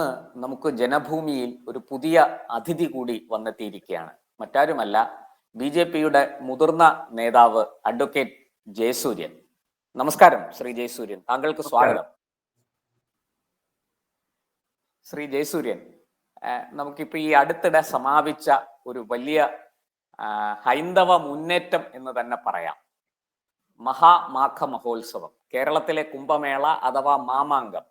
ഇന്ന് നമുക്ക് ജനഭൂമിയിൽ ഒരു പുതിയ അതിഥി കൂടി വന്നെത്തിയിരിക്കുകയാണ്. മറ്റാരുമല്ല ബി ജെ പിയുടെ മുതിർന്ന നേതാവ് അഡ്വക്കേറ്റ് ജയസൂര്യൻ. നമസ്കാരം ശ്രീ ജയസൂര്യൻ. താങ്കൾക്ക് സ്വാഗതം. ശ്രീ ജയസൂര്യൻ നമുക്കിപ്പോ ഈ അടുത്തിടെ സമാപിച്ച ഒരു വലിയ ഹൈന്ദവ മുന്നേറ്റം എന്ന് തന്നെ പറയാം. മഹാമാഘ മഹോത്സവം. കേരളത്തിലെ കുംഭമേള അഥവാ മാമാങ്കം.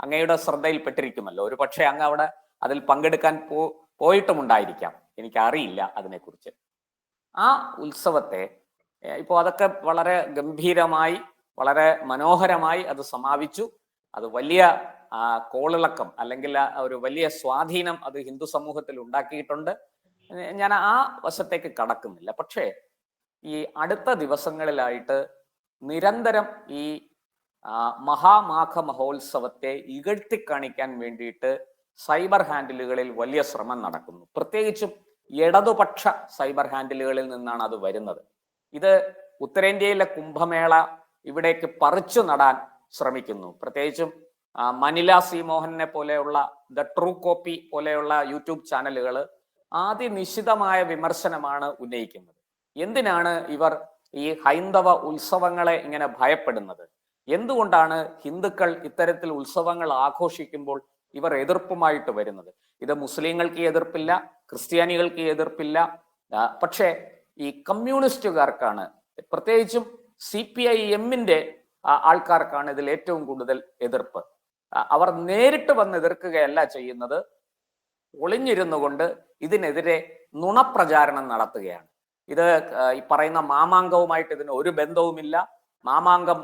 അങ്ങയുടെ ശ്രദ്ധയിൽപ്പെട്ടിരിക്കുമല്ലോ. ഒരു പക്ഷേ അങ്ങ് അവിടെ അതിൽ പങ്കെടുക്കാൻ പോ പോയിട്ടുമുണ്ടായിരിക്കാം. എനിക്കറിയില്ല അതിനെക്കുറിച്ച്. ആ ഉത്സവത്തെ ഇപ്പോൾ ഇപ്പോ അതൊക്കെ വളരെ ഗംഭീരമായി വളരെ മനോഹരമായി അത് സമാപിച്ചു. അത് വലിയ കോളിളക്കം അല്ലെങ്കിൽ ഒരു വലിയ സ്വാധീനം അത് ഹിന്ദു സമൂഹത്തിൽ ഉണ്ടാക്കിയിട്ടുണ്ട്. ഞാൻ ആ വശത്തേക്ക് കടക്കുന്നില്ല. പക്ഷേ ഈ അടുത്ത ദിവസങ്ങളിലായിട്ട് നിരന്തരം ഈ മഹാമാഘ മഹോത്സവത്തെ ഇകഴ്ത്തി കാണിക്കാൻ വേണ്ടിയിട്ട് സൈബർ ഹാൻഡിലുകളിൽ വലിയ ശ്രമം നടക്കുന്നു. പ്രത്യേകിച്ചും ഇടതുപക്ഷ സൈബർ ഹാൻഡിലുകളിൽ നിന്നാണ് അത് വരുന്നത്. ഇത് ഉത്തരേന്ത്യയിലെ കുംഭമേള ഇവിടേക്ക് പറിച്ചു നടാൻ ശ്രമിക്കുന്നു. പ്രത്യേകിച്ചും മനില സി മോഹനെ പോലെയുള്ള ദ ട്രൂ കോപ്പി പോലെയുള്ള യൂട്യൂബ് ചാനലുകൾ ആദ്യനിശിതമായ വിമർശനമാണ് ഉന്നയിക്കുന്നത്. എന്തിനാണ് ഇവർ ഈ ഹൈന്ദവ ഉത്സവങ്ങളെ ഇങ്ങനെ ഭയപ്പെടുന്നത്? എന്തുകൊണ്ടാണ് ഹിന്ദുക്കൾ ഇത്തരത്തിൽ ഉത്സവങ്ങൾ ആഘോഷിക്കുമ്പോൾ ഇവർ എതിർപ്പുമായിട്ട് വരുന്നത്? ഇത് മുസ്ലിങ്ങൾക്ക് എതിർപ്പില്ല ക്രിസ്ത്യാനികൾക്ക് എതിർപ്പില്ല. പക്ഷേ ഈ കമ്മ്യൂണിസ്റ്റുകാർക്കാണ് പ്രത്യേകിച്ചും സി പി ഐ എമ്മിന്റെ ആൾക്കാർക്കാണ് ഇതിൽ ഏറ്റവും കൂടുതൽ എതിർപ്പ്. അവർ നേരിട്ട് വന്ന് എതിർക്കുകയല്ല ചെയ്യുന്നത്. ഒളിഞ്ഞിരുന്നു കൊണ്ട് ഇതിനെതിരെ നുണപ്രചാരണം നടത്തുകയാണ്. ഇത് ഈ പറയുന്ന മാമാങ്കവുമായിട്ട് ഇതിന് ഒരു ബന്ധവുമില്ല. മാമാങ്കം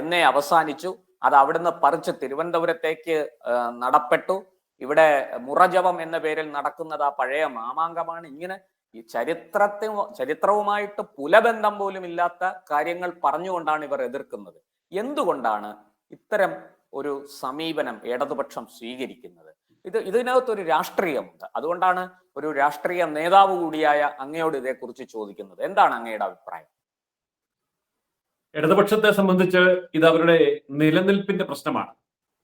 എന്നെ അവസാനിച്ചു. അത് അവിടുന്ന് പറിച്ച് തിരുവനന്തപുരത്തേക്ക് നടപ്പെട്ടു. ഇവിടെ മുറജപം എന്ന പേരിൽ നടക്കുന്നത് ആ പഴയ മാമാങ്കമാണ്. ഇങ്ങനെ ഈ ചരിത്രത്തെ ചരിത്രവുമായിട്ട് പുലബന്ധം പോലും ഇല്ലാത്ത കാര്യങ്ങൾ പറഞ്ഞുകൊണ്ടാണ് ഇവർ എതിർക്കുന്നത്. എന്തുകൊണ്ടാണ് ഇത്തരം ഒരു സമീപനം ഇടതുപക്ഷം സ്വീകരിക്കുന്നത്? ഇത് ഇതിനകത്തൊരു രാഷ്ട്രീയമുണ്ട്. അതുകൊണ്ടാണ് ഒരു രാഷ്ട്രീയ നേതാവ് കൂടിയായ അങ്ങയോട് ഇതേക്കുറിച്ച് ചോദിക്കുന്നത്. എന്താണ് അങ്ങയുടെ അഭിപ്രായം? ഇടതുപക്ഷത്തെ സംബന്ധിച്ച് ഇത് അവരുടെ നിലനിൽപ്പിന്റെ പ്രശ്നമാണ്.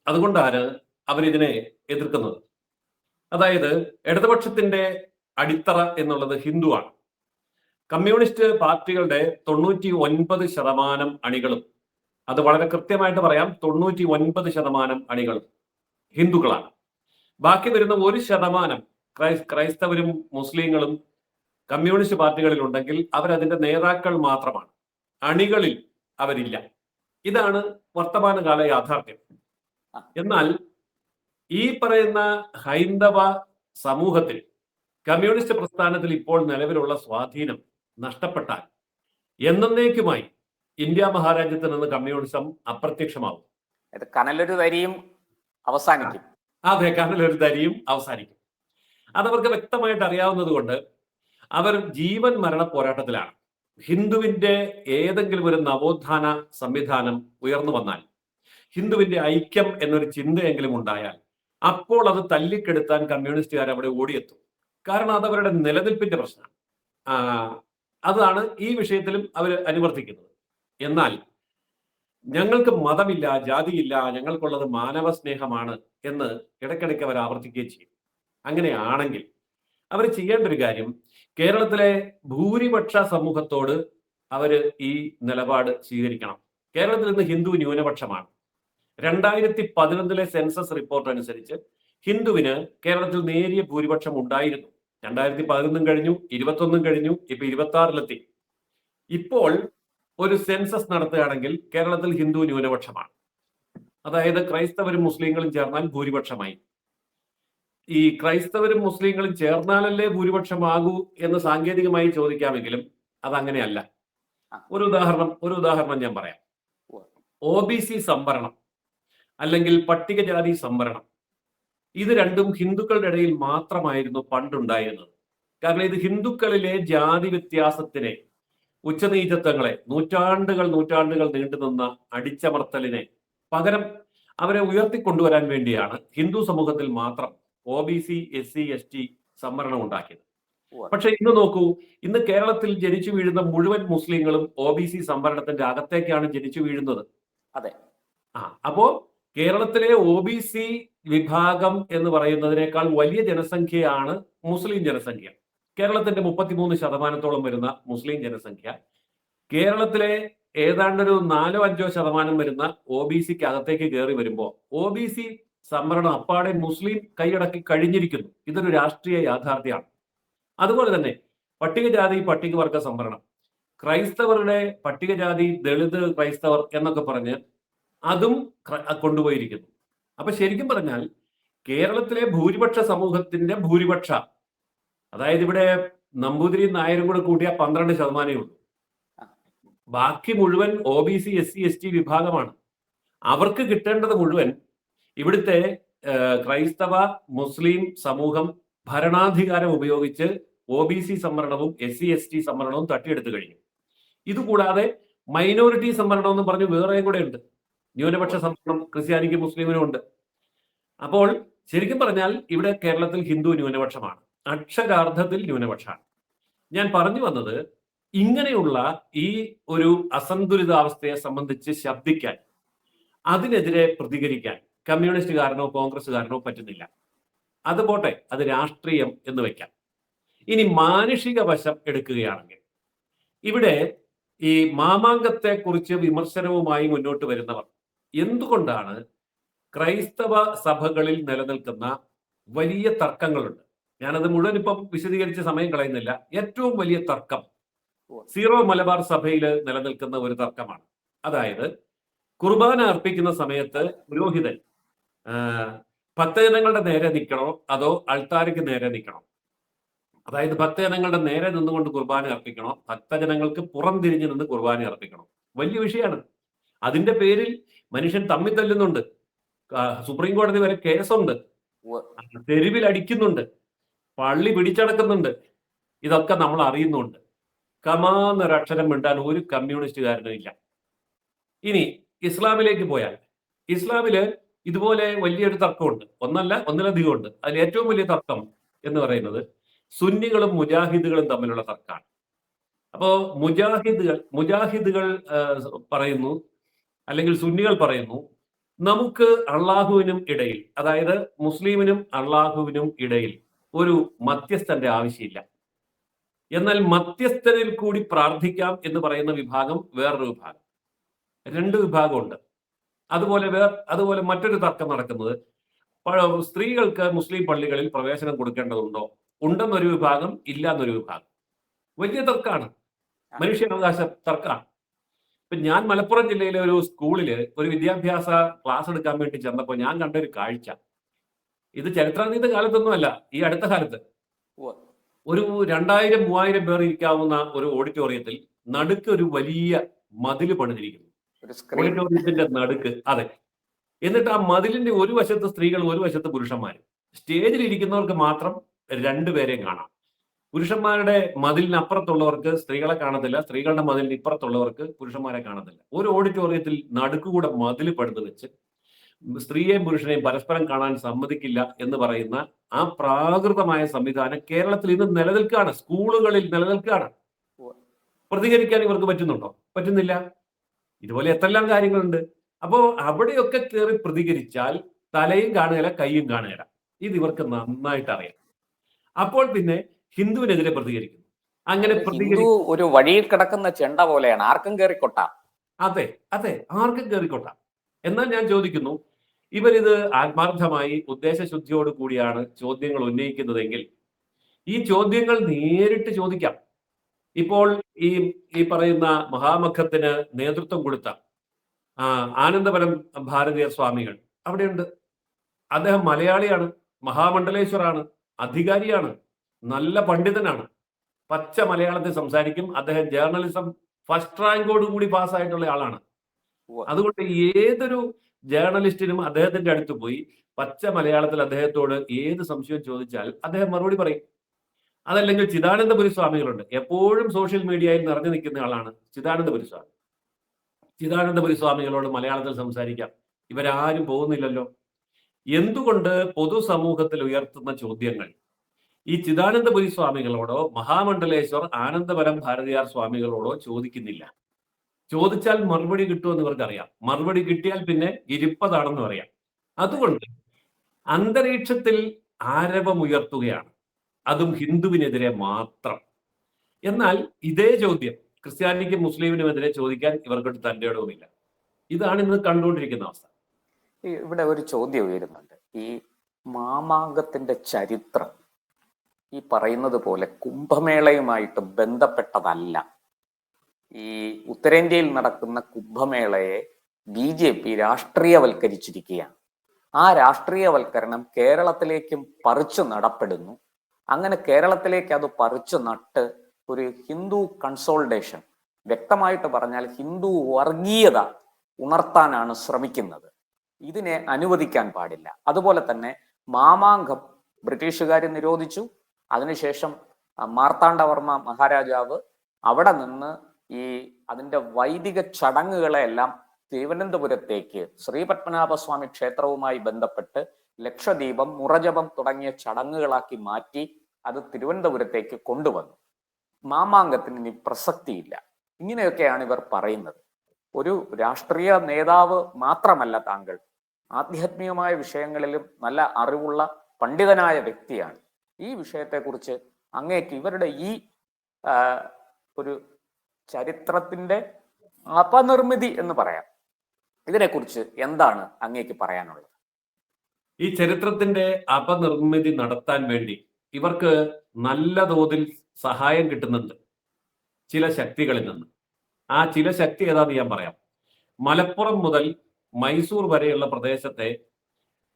അതുകൊണ്ടാണ് അവരിതിനെ എതിർക്കുന്നത്. അതായത് ഇടതുപക്ഷത്തിന്റെ അടിത്തറ എന്നുള്ളത് ഹിന്ദുവാണ്. കമ്മ്യൂണിസ്റ്റ് പാർട്ടികളുടെ തൊണ്ണൂറ്റി ഒൻപത് ശതമാനം അണികളും അത് വളരെ കൃത്യമായിട്ട് പറയാം തൊണ്ണൂറ്റി ഒൻപത് ശതമാനം അണികളും ഹിന്ദുക്കളാണ്. ബാക്കി വരുന്ന ഒരു ശതമാനം ക്രൈസ് ക്രൈസ്തവരും മുസ്ലിങ്ങളും കമ്മ്യൂണിസ്റ്റ് പാർട്ടികളിൽ ഉണ്ടെങ്കിൽ അവരതിന്റെ നേതാക്കൾ മാത്രമാണ്. അണികളിൽ അവരില്ല. ഇതാണ് വർത്തമാനകാല യാഥാർത്ഥ്യം. എന്നാൽ ഈ പറയുന്ന ഹൈന്ദവ സമൂഹത്തിൽ കമ്മ്യൂണിസ്റ്റ് പ്രസ്ഥാനത്തിൽ ഇപ്പോൾ നിലവിലുള്ള സ്വാധീനം നഷ്ടപ്പെട്ടാൽ എന്നേക്കുമായി ഇന്ത്യ മഹാരാജ്യത്ത് നിന്ന് കമ്മ്യൂണിസം അപ്രത്യക്ഷമാവും. കനലൊരു തരിയും അവസാനിക്കും. അതെ കനലൊരു തരിയും അവസാനിക്കും. അതവർക്ക് വ്യക്തമായിട്ട് അറിയാവുന്നത് കൊണ്ട് അവർ ജീവൻ മരണ പോരാട്ടത്തിലാണ്. ഹിന്ദുവിന്റെ ഏതെങ്കിലും ഒരു നവോത്ഥാന സംവിധാനം ഉയർന്നു വന്നാൽ ഹിന്ദുവിന്റെ ഐക്യം എന്നൊരു ചിന്തയെങ്കിലും ഉണ്ടായാൽ അപ്പോൾ അത് തല്ലിക്കെടുത്താൻ കമ്മ്യൂണിസ്റ്റുകാർ അവിടെ ഓടിയെത്തും. കാരണം അത് അവരുടെ നിലനിൽപ്പിന്റെ പ്രശ്നമാണ് അതാണ് ഈ വിഷയത്തിലും അവർ അനുവർത്തിക്കുന്നത്. എന്നാൽ ഞങ്ങൾക്ക് മതമില്ല ജാതിയില്ല ഞങ്ങൾക്കുള്ളത് മാനവ സ്നേഹമാണ് എന്ന് ഇടയ്ക്കിടയ്ക്ക് അവർ ആവർത്തിക്കുകയും ചെയ്യും. അങ്ങനെയാണെങ്കിൽ അവർ ചെയ്യേണ്ട ഒരു കാര്യം കേരളത്തിലെ ഭൂരിപക്ഷ സമൂഹത്തോട് അവർ ഈ നിലപാട് സ്വീകരിക്കണം. കേരളത്തിൽ ഇന്ന് ഹിന്ദു ന്യൂനപക്ഷമാണ്. രണ്ടായിരത്തി പതിനൊന്നിലെ സെൻസസ് റിപ്പോർട്ട് അനുസരിച്ച് ഹിന്ദുവിന് കേരളത്തിൽ നേരിയ ഭൂരിപക്ഷം ഉണ്ടായിരുന്നു. രണ്ടായിരത്തി പതിനൊന്നും കഴിഞ്ഞു ഇരുപത്തൊന്നും കഴിഞ്ഞു ഇപ്പൊ ഇരുപത്തി ആറിലെത്തി ഇപ്പോൾ ഒരു സെൻസസ് നടത്തുകയാണെങ്കിൽ കേരളത്തിൽ ഹിന്ദു ന്യൂനപക്ഷമാണ്. അതായത് ക്രൈസ്തവരും മുസ്ലിങ്ങളും ചേർന്നാൽ ഭൂരിപക്ഷമായി. ഈ ക്രൈസ്തവരും മുസ്ലിങ്ങളും ചേർന്നാലല്ലേ ഭൂരിപക്ഷമാകൂ എന്ന് സാങ്കേതികമായി ചോദിക്കാമെങ്കിലും അതങ്ങനെയല്ല. ഒരു ഉദാഹരണം ഒരു ഉദാഹരണം ഞാൻ പറയാം. ഒ ബി സി സംവരണം അല്ലെങ്കിൽ പട്ടികജാതി സംവരണം ഇത് രണ്ടും ഹിന്ദുക്കളുടെ ഇടയിൽ മാത്രമായിരുന്നു പണ്ടുണ്ടായിരുന്നത്. കാരണം ഇത് ഹിന്ദുക്കളിലെ ജാതി വ്യത്യാസത്തിനെ ഉച്ചനീചത്വങ്ങളെ നൂറ്റാണ്ടുകൾ നൂറ്റാണ്ടുകൾ നീണ്ടുനിന്ന അടിച്ചമർത്തലിനെ പകരം അവരെ ഉയർത്തിക്കൊണ്ടുവരാൻ വേണ്ടിയാണ് ഹിന്ദു സമൂഹത്തിൽ മാത്രം O B C S C S T സംവരണം ഉണ്ടാക്കിയത്. പക്ഷെ ഇന്ന് നോക്കൂ ഇന്ന് കേരളത്തിൽ ജനിച്ചു വീഴുന്ന മുഴുവൻ മുസ്ലിങ്ങളും ഒ ബി സി സംവരണത്തിന്റെ അകത്തേക്കാണ് ജനിച്ചു വീഴുന്നത്. അതെ. ആ അപ്പോ കേരളത്തിലെ ഒ ബി സി വിഭാഗം എന്ന് പറയുന്നതിനേക്കാൾ വലിയ ജനസംഖ്യയാണ് മുസ്ലിം ജനസംഖ്യ. കേരളത്തിന്റെ മുപ്പത്തിമൂന്ന് ശതമാനത്തോളം വരുന്ന മുസ്ലിം ജനസംഖ്യ. കേരളത്തിലെ ഏതാണ്ടൊരു നാലോ അഞ്ചോ ശതമാനം വരുന്ന ഒ ബി സിക്ക് അകത്തേക്ക് കയറി വരുമ്പോൾ ഒ ബി സി സംവരണം അപ്പാടെ മുസ്ലിം കൈയടക്കി കഴിഞ്ഞിരിക്കുന്നു. ഇതൊരു രാഷ്ട്രീയ യാഥാർത്ഥ്യമാണ്. അതുപോലെ തന്നെ പട്ടികജാതി പട്ടികവർഗ സംവരണം. ക്രൈസ്തവരുടെ പട്ടികജാതി ദളിത് ക്രൈസ്തവർ എന്നൊക്കെ പറഞ്ഞ് അതും കൊണ്ടുപോയിരിക്കുന്നു. അപ്പൊ ശരിക്കും പറഞ്ഞാൽ കേരളത്തിലെ ഭൂരിപക്ഷ സമൂഹത്തിന്റെ ഭൂരിപക്ഷ അതായത് ഇവിടെ നമ്പൂതിരി നായരും കൂടെ കൂട്ടിയ പന്ത്രണ്ട് ശതമാനമേ ഉള്ളൂ. ബാക്കി മുഴുവൻ O B C S C S T വിഭാഗമാണ്. അവർക്ക് കിട്ടേണ്ടത് മുഴുവൻ ഇവിടുത്തെ ക്രൈസ്തവ മുസ്ലിം സമൂഹം ഭരണാധികാരം ഉപയോഗിച്ച് ഒ ബി സി സംവരണവും എസ് സി എസ് ടി സംവരണവും തട്ടിയെടുത്തു കഴിഞ്ഞു. ഇതുകൂടാതെ മൈനോറിറ്റി സംവരണം എന്ന് പറഞ്ഞ് വേറെ കൂടെ ഉണ്ട്. ന്യൂനപക്ഷ സംവരണം ക്രിസ്ത്യാനിക്കും മുസ്ലിമിനും ഉണ്ട്. അപ്പോൾ ശരിക്കും പറഞ്ഞാൽ ഇവിടെ കേരളത്തിൽ ഹിന്ദു ന്യൂനപക്ഷമാണ്. അക്ഷരാർത്ഥത്തിൽ ന്യൂനപക്ഷമാണ്. ഞാൻ പറഞ്ഞു വന്നത് ഇങ്ങനെയുള്ള ഈ ഒരു അസന്തുലിതാവസ്ഥയെ സംബന്ധിച്ച് ശബ്ദിക്കാൻ അതിനെതിരെ പ്രതികരിക്കാൻ കമ്മ്യൂണിസ്റ്റുകാരനോ കോൺഗ്രസ്സുകാരനോ പറ്റുന്നില്ല. അത് പോട്ടെ അത് രാഷ്ട്രീയം എന്ന് വെക്കാം ഇനി മാനുഷിക വശം എടുക്കുകയാണെങ്കിൽ ഇവിടെ ഈ മാമാങ്കത്തെ കുറിച്ച് വിമർശനവുമായി മുന്നോട്ട് വരുന്നവർ എന്തുകൊണ്ടാണ് ക്രൈസ്തവ സഭകളിൽ നിലനിൽക്കുന്ന വലിയ തർക്കങ്ങളുണ്ട്? ഞാനത് മുഴുവൻ ഇപ്പം വിശദീകരിച്ച് സമയം കളയുന്നില്ല. ഏറ്റവും വലിയ തർക്കം സീറോ മലബാർ സഭയിൽ നിലനിൽക്കുന്ന ഒരു തർക്കമാണ്. അതായത് കുർബാന അർപ്പിക്കുന്ന സമയത്ത് പുരോഹിതൻ ഭക്തജനങ്ങളുടെ നേരെ നിൽക്കണോ? അതോ അൾത്താരയ്ക്ക് നേരെ നിൽക്കണോ? അതായത് ഭക്തജനങ്ങളുടെ നേരെ നിന്നുകൊണ്ട് കുർബാന അർപ്പിക്കണോ? ഭക്തജനങ്ങൾക്ക് പുറം തിരിഞ്ഞു നിന്ന് കുർബാന അർപ്പിക്കണോ? വലിയ വിഷയമാണ്. അതിന്റെ പേരിൽ മനുഷ്യൻ തമ്മിൽ തല്ലുന്നുണ്ട്. സുപ്രീം കോടതി വരെ കേസുണ്ട്. തെരുവിൽ അടിക്കുന്നുണ്ട്. പള്ളി പിടിച്ചടക്കുന്നുണ്ട്. ഇതൊക്കെ നമ്മൾ അറിയുന്നുണ്ട്. കമാന്നൊരക്ഷരം മിണ്ടാൻ ഒരു കമ്മ്യൂണിസ്റ്റുകാരനും ഇല്ല. ഇനി ഇസ്ലാമിലേക്ക് പോയാൽ ഇസ്ലാമിൽ ഇതുപോലെ വലിയൊരു തർക്കമുണ്ട്. ഒന്നല്ല ഒന്നിലധികം ഉണ്ട് അതിൽ ഏറ്റവും വലിയ തർക്കം എന്ന് പറയുന്നത് സുന്നികളും മുജാഹിദുകളും തമ്മിലുള്ള തർക്കമാണ്. അപ്പോ മുജാഹിദുകൾ മുജാഹിദുകൾ പറയുന്നു അല്ലെങ്കിൽ സുന്നികൾ പറയുന്നു നമുക്ക് അള്ളാഹുവിനും ഇടയിൽ അതായത് മുസ്ലിമിനും അള്ളാഹുവിനും ഇടയിൽ ഒരു മധ്യസ്ഥന്റെ ആവശ്യമില്ല. എന്നാൽ മധ്യസ്ഥനിൽ കൂടി പ്രാർത്ഥിക്കാം എന്ന് പറയുന്ന വിഭാഗം വേറൊരു വിഭാഗം. രണ്ട് വിഭാഗമുണ്ട്. അതുപോലെ വേർ അതുപോലെ മറ്റൊരു തർക്കം നടക്കുന്നത്. സ്ത്രീകൾക്ക് മുസ്ലിം പള്ളികളിൽ പ്രവേശനം കൊടുക്കേണ്ടതുണ്ടോ? ഉണ്ടെന്നൊരു വിഭാഗം ഇല്ല എന്നൊരു വിഭാഗം. വലിയ തർക്കമാണ് മനുഷ്യാവകാശ തർക്കമാണ് ഇപ്പൊ ഞാൻ മലപ്പുറം ജില്ലയിലെ ഒരു സ്കൂളിൽ ഒരു വിദ്യാഭ്യാസ ക്ലാസ് എടുക്കാൻ വേണ്ടി ചെന്നപ്പോൾ ഞാൻ കണ്ട ഒരു കാഴ്ച. ഇത് ചരിത്രാതീത കാലത്തൊന്നുമല്ല ഈ അടുത്ത കാലത്ത്. ഒരു രണ്ടായിരം മൂവായിരം പേർ ഇരിക്കാവുന്ന ഒരു ഓഡിറ്റോറിയത്തിൽ നടുക്ക് ഒരു വലിയ മതിൽ പണിതിരിക്കുന്നു. ഒരു സ്ക്രീൻ നടുക്ക് അതെ. എന്നിട്ട് ആ മതിലിന്റെ ഒരു വശത്ത് സ്ത്രീകൾ ഒരു വശത്ത് പുരുഷന്മാർ സ്റ്റേജിൽ ഇരിക്കുന്നവർക്ക് മാത്രം രണ്ടുപേരെയും കാണാം. പുരുഷന്മാരുടെ മതിലിനപ്പുറത്തുള്ളവർക്ക് സ്ത്രീകളെ കാണത്തില്ല സ്ത്രീകളുടെ മതിലിന് ഇപ്പുറത്തുള്ളവർക്ക് പുരുഷന്മാരെ കാണത്തില്ല. ഒരു ഓഡിറ്റോറിയത്തിൽ നടുക്കുകൂടെ മതിൽ പടുത്തു വെച്ച് സ്ത്രീയെയും പുരുഷനെയും പരസ്പരം കാണാൻ സമ്മതിക്കില്ല എന്ന് പറയുന്ന ആ പ്രാകൃതമായ സംവിധാനം കേരളത്തിൽ ഇന്ന് നിലനിൽക്കുകയാണ്. സ്കൂളുകളിൽ നിലനിൽക്കുകയാണ്. പ്രതികരിക്കാൻ ഇവർക്ക് പറ്റുന്നുണ്ടോ? പറ്റുന്നില്ല. ഇതുപോലെ എത്രയെല്ലാം കാര്യങ്ങളുണ്ട്? അപ്പോ അവിടെയൊക്കെ കയറി പ്രതികരിച്ചാൽ തലയും കാണുകയില്ല കൈയും കാണുകയില്ല. ഇത് ഇവർക്ക് നന്നായിട്ട് അറിയാം. അപ്പോൾ പിന്നെ ഹിന്ദുവിനെതിരെ പ്രതികരിക്കുന്നു. അങ്ങനെ ഹിന്ദു ഒരു വഴിയിൽ കിടക്കുന്ന ചെണ്ട പോലെയാണ്. ആർക്കും കയറിക്കൊട്ട കൊട്ടാം അതെ അതെ ആർക്കും കയറിക്കൊട്ട എന്നാൽ ഞാൻ ചോദിക്കുന്നു ഇവരിത് ആത്മാർത്ഥമായി ഉദ്ദേശശുദ്ധിയോട് കൂടിയാണ് ചോദ്യങ്ങൾ ഉന്നയിക്കുന്നതെങ്കിൽ ഈ ചോദ്യങ്ങൾ നേരിട്ട് ചോദിക്കാം. ഇപ്പോൾ ഈ ഈ പറയുന്ന മഹാമഖത്തിന് നേതൃത്വം കൊടുത്ത ആ, ആനന്ദപുരം ഭാരതീയ സ്വാമികൾ അവിടെയുണ്ട്. അദ്ദേഹം മലയാളിയാണ് മഹാമണ്ഡലേശ്വറാണ് അധികാരിയാണ് നല്ല പണ്ഡിതനാണ്. പച്ച മലയാളത്തിൽ സംസാരിക്കും. അദ്ദേഹം ജേർണലിസം ഫസ്റ്റ് റാങ്കോട് കൂടി പാസ്സായിട്ടുള്ള ആളാണ്. അതുകൊണ്ട് ഏതൊരു ജേർണലിസ്റ്റിനും അദ്ദേഹത്തിന്റെ അടുത്ത് പോയി പച്ച മലയാളത്തിൽ അദ്ദേഹത്തോട് ഏത് സംശയം ചോദിച്ചാൽ അദ്ദേഹം മറുപടി പറയും. അതല്ലെങ്കിൽ ചിദാനന്ദപുരി സ്വാമികളുണ്ട് എപ്പോഴും സോഷ്യൽ മീഡിയയിൽ നിറഞ്ഞു നിൽക്കുന്ന ആളാണ് ചിദാനന്ദപുരി സ്വാമി ചിദാനന്ദപുരി സ്വാമികളോട് മലയാളത്തിൽ സംസാരിക്കാം. ഇവരാരും പോകുന്നില്ലല്ലോ. എന്തുകൊണ്ട് പൊതുസമൂഹത്തിൽ ഉയർത്തുന്ന ചോദ്യങ്ങൾ? ഈ ചിദാനന്ദപുരി സ്വാമികളോടോ മഹാമണ്ഡലേശ്വർ ആനന്ദപരം ഭാരതിയാർ സ്വാമികളോടോ ചോദിക്കുന്നില്ല. ചോദിച്ചാൽ മറുപടി കിട്ടുമെന്ന് ഇവർക്കറിയാം മറുപടി കിട്ടിയാൽ പിന്നെ ഇരിപ്പതാണെന്ന് അറിയാം അതുകൊണ്ട് അന്തരീക്ഷത്തിൽ ആരവമുയർത്തുകയാണ്. അതും ഹിന്ദുവിനെതിരെ മാത്രം. എന്നാൽ ഇതേ ചോദ്യം ക്രിസ്ത്യാനിക്കും മുസ്ലിമിനുമെതിരെ ചോദിക്കാൻ ഇവർക്ക് തന്റെ ഇതാണ് ഇന്ന് കണ്ടുകൊണ്ടിരിക്കുന്ന അവസ്ഥ. ഇവിടെ ഒരു ചോദ്യം ഉയരുന്നുണ്ട്. ഈ മാമാങ്കത്തിന്റെ ചരിത്രം ഈ പറയുന്നത് പോലെ കുംഭമേളയുമായിട്ട് ബന്ധപ്പെട്ടതല്ല. ഈ ഉത്തരേന്ത്യയിൽ നടക്കുന്ന കുംഭമേളയെ ബി ജെ പി രാഷ്ട്രീയവൽക്കരിച്ചിരിക്കുകയാണ്. ആ രാഷ്ട്രീയവൽക്കരണം കേരളത്തിലേക്കും പറിച്ചു നടപ്പെടുന്നു. അങ്ങനെ കേരളത്തിലേക്ക് അത് പറിച്ചു നട്ട് ഒരു ഹിന്ദു കൺസോൾട്ടേഷൻ വ്യക്തമായിട്ട് പറഞ്ഞാൽ ഹിന്ദു വർഗീയത ഉണർത്താനാണ് ശ്രമിക്കുന്നത്. ഇതിനെ അനുവദിക്കാൻ പാടില്ല. അതുപോലെ തന്നെ മാമാങ്കം ബ്രിട്ടീഷുകാർ നിരോധിച്ചു. അതിനുശേഷം മാർത്താണ്ഡവർമ്മ മഹാരാജാവ് അവിടെ നിന്ന് ഈ അതിന്റെ വൈദിക ചടങ്ങുകളെല്ലാം തിരുവനന്തപുരത്തേക്ക് ശ്രീപത്മനാഭസ്വാമി ക്ഷേത്രവുമായി ബന്ധപ്പെട്ട് ലക്ഷദീപം മുറജപം തുടങ്ങിയ ചടങ്ങുകളാക്കി മാറ്റി അത് തിരുവനന്തപുരത്തേക്ക് കൊണ്ടുവന്നു. മാമാങ്കത്തിന് ഇനി പ്രസക്തിയില്ല. ഇങ്ങനെയൊക്കെയാണ് ഇവർ പറയുന്നത്. ഒരു രാഷ്ട്രീയ നേതാവ് മാത്രമല്ല താങ്കൾ. ആധ്യാത്മികമായ വിഷയങ്ങളിലും നല്ല അറിവുള്ള പണ്ഡിതനായ വ്യക്തിയാണ്. ഈ വിഷയത്തെക്കുറിച്ച് അങ്ങേക്ക് ഇവരുടെ ഈ ഒരു ചരിത്രത്തിന്റെ അപനിർമ്മിതി എന്ന് പറയാം. ഇതിനെക്കുറിച്ച് എന്താണ് അങ്ങേക്ക് പറയാനുള്ളത്? ഈ ചരിത്രത്തിന്റെ അപനിർമ്മിതി നടത്താൻ വേണ്ടി ഇവർക്ക് നല്ല തോതിൽ സഹായം കിട്ടുന്നുണ്ട് ചില ശക്തികളിൽ നിന്ന്. ആ ചില ശക്തി ഏതാന്ന് ഞാൻ പറയാം. മലപ്പുറം മുതൽ മൈസൂർ വരെയുള്ള പ്രദേശത്തെ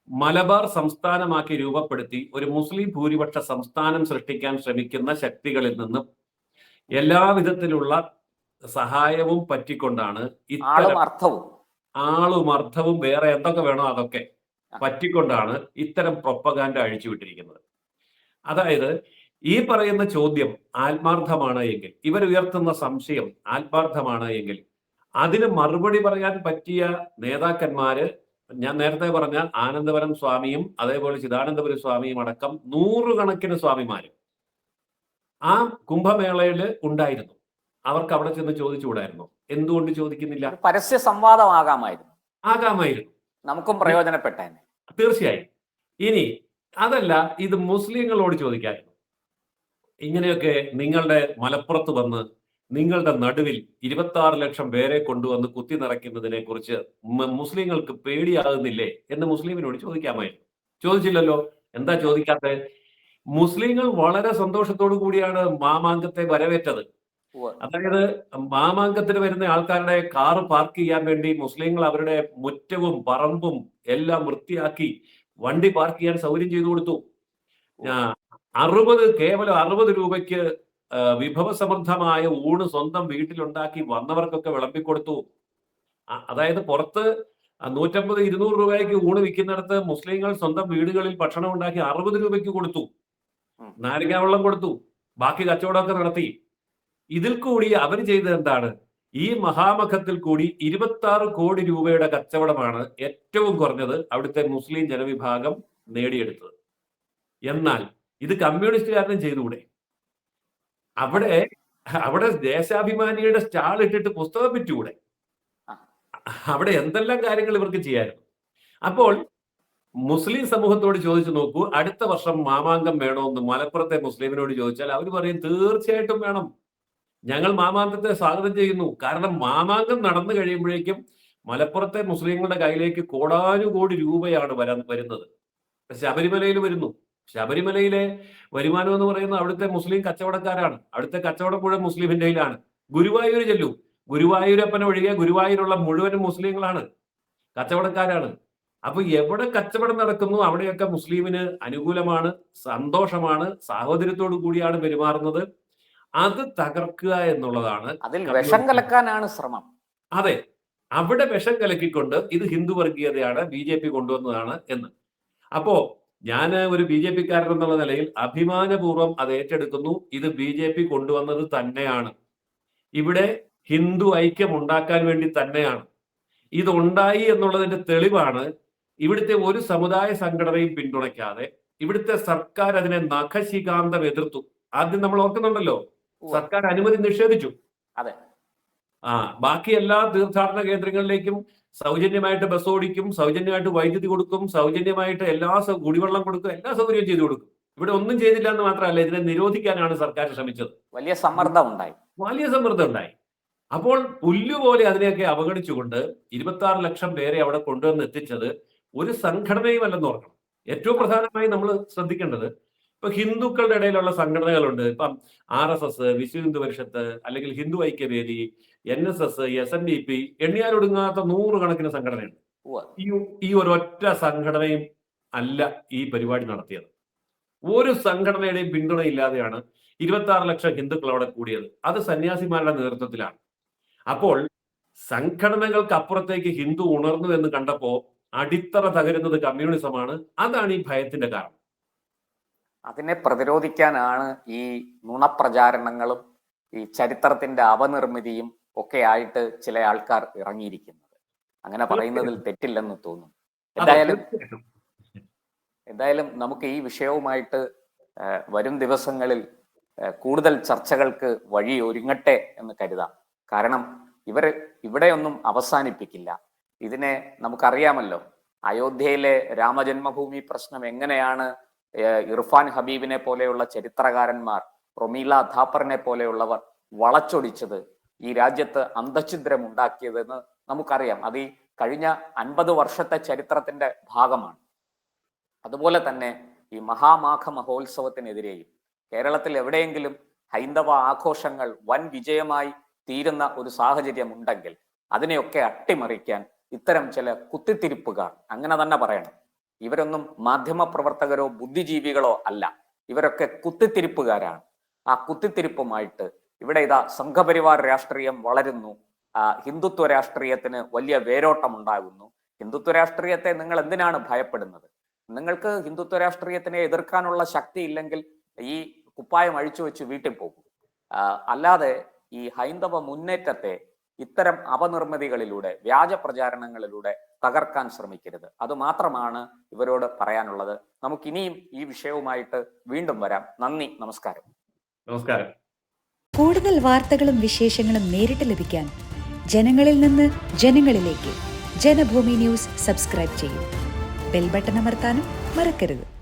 മലബാർ സംസ്ഥാനമാക്കി രൂപപ്പെടുത്തി ഒരു മുസ്ലിം ഭൂരിപക്ഷ സംസ്ഥാനം സൃഷ്ടിക്കാൻ ശ്രമിക്കുന്ന ശക്തികളിൽ നിന്നും എല്ലാവിധത്തിലുള്ള സഹായവും പറ്റിക്കൊണ്ടാണ് ഇത്തരം ആളും അർത്ഥവും വേറെ എന്തൊക്കെ വേണോ അതൊക്കെ പറ്റിക്കൊണ്ടാണ് ഇത്തരം പ്രൊപ്പകാൻഡ അഴിച്ചുവിട്ടിരിക്കുന്നത്. അതായത് ഈ പറയുന്ന ചോദ്യം ആത്മാർത്ഥമാണ് എങ്കിൽ ഇവർ ഉയർത്തുന്ന സംശയം ആത്മാർത്ഥമാണ് എങ്കിൽ അതിന് മറുപടി പറയാൻ പറ്റിയ നേതാക്കന്മാര് ഞാൻ നേരത്തെ പറഞ്ഞ ആനന്ദപുരം സ്വാമിയും അതേപോലെ ചിദാനന്ദപുരം സ്വാമിയും അടക്കം നൂറുകണക്കിന് സ്വാമിമാരും ആ കുംഭമേളയിൽ ഉണ്ടായിരുന്നു. അവർക്ക് അവിടെ ചെന്ന് ചോദിച്ചുകൂടായിരുന്നു? എന്തുകൊണ്ട് ചോദിക്കുന്നില്ല? പരസ്യ സംവാദം സംവാദമാകാമായിരുന്നു ആകാമായിരുന്നു. നമുക്കും പ്രയോജനപ്പെട്ടേനെ. തീർച്ചയായും. ഇനി അതല്ല ഇത് മുസ്ലിങ്ങളോട് ചോദിക്കായിരുന്നു ഇങ്ങനെയൊക്കെ നിങ്ങളുടെ മലപ്പുറത്ത് വന്ന് നിങ്ങളുടെ നടുവിൽ ഇരുപത്തി ആറ് ലക്ഷം പേരെ കൊണ്ടുവന്ന് കുത്തി നിറയ്ക്കുന്നതിനെ കുറിച്ച് മുസ്ലിങ്ങൾക്ക് പേടിയാകുന്നില്ലേ എന്ന് മുസ്ലിമിനോട് ചോദിക്കാമായിരുന്നു. ചോദിച്ചില്ലല്ലോ? എന്താ ചോദിക്കാത്ത? മുസ്ലിങ്ങൾ വളരെ സന്തോഷത്തോടു കൂടിയാണ് മാമാങ്കത്തെ വരവേറ്റത്. അതായത് മാമാങ്കത്തിന് വരുന്ന ആൾക്കാരുടെ കാറ് പാർക്ക് ചെയ്യാൻ വേണ്ടി മുസ്ലിങ്ങൾ അവരുടെ മുറ്റവും പറമ്പും എല്ലാം വൃത്തിയാക്കി വണ്ടി പാർക്ക് ചെയ്യാൻ സൗകര്യം ചെയ്തു കൊടുത്തു. അറുപത് കേവലം അറുപത് രൂപയ്ക്ക് വിഭവ വിഭവസമൃദ്ധമായ ഊണ് സ്വന്തം വീട്ടിലുണ്ടാക്കി വന്നവർക്കൊക്കെ വിളമ്പിക്കൊടുത്തു കൊടുത്തു. അതായത് പുറത്ത് നൂറ്റമ്പത് ഇരുന്നൂറ് രൂപയ്ക്ക് ഊണ് വിൽക്കുന്നിടത്ത് മുസ്ലിങ്ങൾ സ്വന്തം വീടുകളിൽ ഭക്ഷണം ഉണ്ടാക്കി അറുപത് രൂപയ്ക്ക് കൊടുത്തു. നാരങ്ങാവെള്ളം കൊടുത്തു. ബാക്കി കച്ചവടമൊക്കെ നടത്തി. ഇതിൽ കൂടി അവർ ചെയ്തത് എന്താണ്? ഈ മഹാമഖത്തിൽ കൂടി ഇരുപത്തി ആറ് കോടി രൂപയുടെ കച്ചവടമാണ് ഏറ്റവും കുറഞ്ഞത് അവിടുത്തെ മുസ്ലിം ജനവിഭാഗം നേടിയെടുത്തത്. എന്നാൽ ഇത് കമ്മ്യൂണിസ്റ്റുകാരനും ചെയ്തുകൂടെ? അവിടെ അവിടെ ദേശാഭിമാനിയുടെ സ്റ്റാൾ ഇട്ടിട്ട് പുസ്തകം വിറ്റുകൂടെ? അവിടെ എന്തെല്ലാം കാര്യങ്ങൾ ഇവർക്ക് ചെയ്യായിരുന്നു? അപ്പോൾ മുസ്ലിം സമൂഹത്തോട് ചോദിച്ചു നോക്കൂ അടുത്ത വർഷം മാമാങ്കം വേണമെന്ന് മലപ്പുറത്തെ മുസ്ലിമിനോട് ചോദിച്ചാൽ അവർ പറയും തീർച്ചയായിട്ടും വേണം. ഞങ്ങൾ മാമാങ്കത്തെ സ്വാഗതം ചെയ്യുന്നു. കാരണം മാമാങ്കം നടന്നു കഴിയുമ്പോഴേക്കും മലപ്പുറത്തെ മുസ്ലിങ്ങളുടെ കയ്യിലേക്ക് കോടാനുകോടി രൂപയാണ് വരാൻ വരുന്നത്. ശബരിമലയിൽ വരുന്നു. ശബരിമലയിലെ വരുമാനം എന്ന് പറയുന്നത് അവിടുത്തെ മുസ്ലിം കച്ചവടക്കാരാണ്. അവിടുത്തെ കച്ചവടം മുഴുവൻ മുസ്ലിമിന്റെ കയ്യിലാണ്. ഗുരുവായൂർ ചെല്ലൂ. ഗുരുവായൂരപ്പന ഒഴികെ ഗുരുവായൂരുള്ള മുഴുവനും മുസ്ലിങ്ങളാണ്. കച്ചവടക്കാരാണ്. അപ്പൊ എവിടെ കച്ചവടം നടക്കുന്നു? അവിടെയൊക്കെ മുസ്ലിമിന് അനുകൂലമാണ് സന്തോഷമാണ് സാഹോദര്യത്തോടു കൂടിയാണ് പെരുമാറുന്നത്. അത് തകർക്കുക എന്നുള്ളതാണ് അതിൽ വിഷം കലക്കാനാണ് ശ്രമം. അതെ അവിടെ വിഷം കലക്കിക്കൊണ്ട് ഇത് ഹിന്ദു വർഗീയതയാണ് ബി ജെ പി കൊണ്ടുവന്നതാണ് എന്ന്. അപ്പോ ഞാൻ ഒരു ബി ജെ പിക്കാരൻ എന്നുള്ള നിലയിൽ അഭിമാനപൂർവം അത് ഏറ്റെടുക്കുന്നു ഇത് ബി ജെ പി കൊണ്ടുവന്നത് തന്നെയാണ്. ഇവിടെ ഹിന്ദു ഐക്യം ഉണ്ടാക്കാൻ വേണ്ടി തന്നെയാണ്. ഇതുണ്ടായി എന്നുള്ളതിന്റെ തെളിവാണ് ഇവിടുത്തെ ഒരു സമുദായ സംഘടനയും പിന്തുണയ്ക്കാതെ ഇവിടുത്തെ സർക്കാർ അതിനെ നഖശികാന്തം എതിർത്തു. ആദ്യം നമ്മൾ ഓർക്കുന്നുണ്ടല്ലോ. സർക്കാർ അനുമതി നിഷേധിച്ചു. അതെ. ആ ബാക്കി എല്ലാ തീർത്ഥാടന കേന്ദ്രങ്ങളിലേക്കും സൗജന്യമായിട്ട് ബസ് ഓടിക്കും സൗജന്യമായിട്ട് വൈദ്യുതി കൊടുക്കും സൗജന്യമായിട്ട് എല്ലാ കുടിവെള്ളം കൊടുക്കും എല്ലാ സൗകര്യവും ചെയ്തു കൊടുക്കും. ഇവിടെ ഒന്നും ചെയ്തില്ല എന്ന് മാത്രമല്ല ഇതിനെ നിരോധിക്കാനാണ് സർക്കാർ ശ്രമിച്ചത്. വലിയ സമ്മർദ്ദം ഉണ്ടായി. വലിയ സമ്മർദ്ദം ഉണ്ടായി. അപ്പോൾ പുല്ലുപോലെ അതിനെയൊക്കെ അവഗണിച്ചുകൊണ്ട് ഇരുപത്തി ആറ് ലക്ഷം പേരെ അവിടെ കൊണ്ടുവന്ന് എത്തിച്ചത് ഒരു സംഘടനയും അല്ലെന്ന് ഓർക്കണം. ഏറ്റവും പ്രധാനമായി നമ്മൾ ശ്രദ്ധിക്കേണ്ടത് ഇപ്പൊ ഹിന്ദുക്കളുടെ ഇടയിലുള്ള സംഘടനകളുണ്ട്. ഇപ്പം R S S Vishwa Hindu Parishad അല്ലെങ്കിൽ Hindu Aikyavedi N S S S N D P എണ്ണിയാലൊടുങ്ങാത്ത നൂറുകണക്കിന് സംഘടനയുണ്ട്. ഈ ഈ ഒരൊറ്റ സംഘടനയും അല്ല ഈ പരിപാടി നടത്തിയത്. ഒരു സംഘടനയുടെയും പിന്തുണയില്ലാതെയാണ് ഇരുപത്തി ആറ് ലക്ഷം ഹിന്ദുക്കൾ അവിടെ കൂടിയത്. അത് സന്യാസിമാരുടെ നേതൃത്വത്തിലാണ്. അപ്പോൾ സംഘടനകൾക്ക് അപ്പുറത്തേക്ക് ഹിന്ദു ഉണർന്നു എന്ന് കണ്ടപ്പോ അടിത്തറ തകരുന്നത് കമ്മ്യൂണിസമാണ്. അതാണ് ഈ ഭയത്തിന്റെ കാരണം. അതിനെ പ്രതിരോധിക്കാനാണ് ഈ നുണപ്രചാരണങ്ങളും ഈ ചരിത്രത്തിന്റെ അവനിർമ്മിതിയും ഒക്കെ ആയിട്ട് ചില ആൾക്കാർ ഇറങ്ങിയിരിക്കുന്നത്. അങ്ങനെ പറയുന്നതിൽ തെറ്റില്ലെന്ന് തോന്നുന്നു എന്തായാലും എന്തായാലും നമുക്ക് ഈ വിഷയവുമായിട്ട് വരും ദിവസങ്ങളിൽ കൂടുതൽ ചർച്ചകൾക്ക് വഴി ഒരുങ്ങട്ടെ എന്ന് കരുതാം. കാരണം ഇവർ ഇവിടെയൊന്നും അവസാനിപ്പിക്കില്ല. ഇതിനെ നമുക്കറിയാമല്ലോ. അയോധ്യയിലെ രാമജന്മഭൂമി പ്രശ്നം എങ്ങനെയാണ് ഇർഫാൻ ഹബീബിനെ പോലെയുള്ള ചരിത്രകാരന്മാർ റൊമീല ധാപ്പറിനെ പോലെയുള്ളവർ വളച്ചൊടിച്ചത് ഈ രാജ്യത്ത് അന്തഛിദ്രം ഉണ്ടാക്കിയതെന്ന് നമുക്കറിയാം. അത് ഈ കഴിഞ്ഞ അൻപത് വർഷത്തെ ചരിത്രത്തിന്റെ ഭാഗമാണ്. അതുപോലെ തന്നെ ഈ മഹാമാഘ മഹോത്സവത്തിനെതിരെയും കേരളത്തിൽ എവിടെയെങ്കിലും ഹൈന്ദവ ആഘോഷങ്ങൾ വൻ വിജയമായി തീരുന്ന ഒരു സാഹചര്യം ഉണ്ടെങ്കിൽ അതിനെയൊക്കെ അട്ടിമറിക്കാൻ ഇത്തരം ചില കുത്തിത്തിരിപ്പുകാർ അങ്ങനെ തന്നെ പറയണം. ഇവരൊന്നും മാധ്യമപ്രവർത്തകരോ ബുദ്ധിജീവികളോ അല്ല. ഇവരൊക്കെ കുത്തിത്തിരിപ്പുകാരാണ്. ആ കുത്തിത്തിരിപ്പുമായിട്ട് ഇവിടെ ഇതാ സംഘപരിവാർ രാഷ്ട്രീയം വളരുന്നു. ഹിന്ദുത്വ രാഷ്ട്രീയത്തിന് വലിയ വേരോട്ടം ഉണ്ടാകുന്നു ഹിന്ദുത്വ രാഷ്ട്രീയത്തെ നിങ്ങൾ എന്തിനാണ് ഭയപ്പെടുന്നത്? നിങ്ങൾക്ക് ഹിന്ദുത്വ രാഷ്ട്രീയത്തിനെ എതിർക്കാനുള്ള ശക്തി ഇല്ലെങ്കിൽ ഈ കുപ്പായം അഴിച്ചു വെച്ച് വീട്ടിൽ പോകും. അല്ലാതെ ഈ ഹൈന്ദവ മുന്നേറ്റത്തെ ഇത്തരം അപനിർമ്മിതികളിലൂടെ വ്യാജ പ്രചാരണങ്ങളിലൂടെ തകർക്കാൻ ശ്രമിക്കരുത്. അത് മാത്രമാണ് ഇവരോട് പറയാനുള്ളത്. നമുക്കിനിയും ഈ വിഷയവുമായിട്ട് വീണ്ടും വരാം. നന്ദി നമസ്കാരം. നമസ്കാരം. കൂടുതൽ വാർത്തകളും വിശേഷങ്ങളും നേരിട്ട് ലഭിക്കാൻ ജനങ്ങളിൽ നിന്ന് ജനങ്ങളിലേക്ക് ജനഭൂമി ന്യൂസ് സബ്സ്ക്രൈബ് ചെയ്യും. ബെൽബട്ടൺ അമർത്താനും മറക്കരുത്.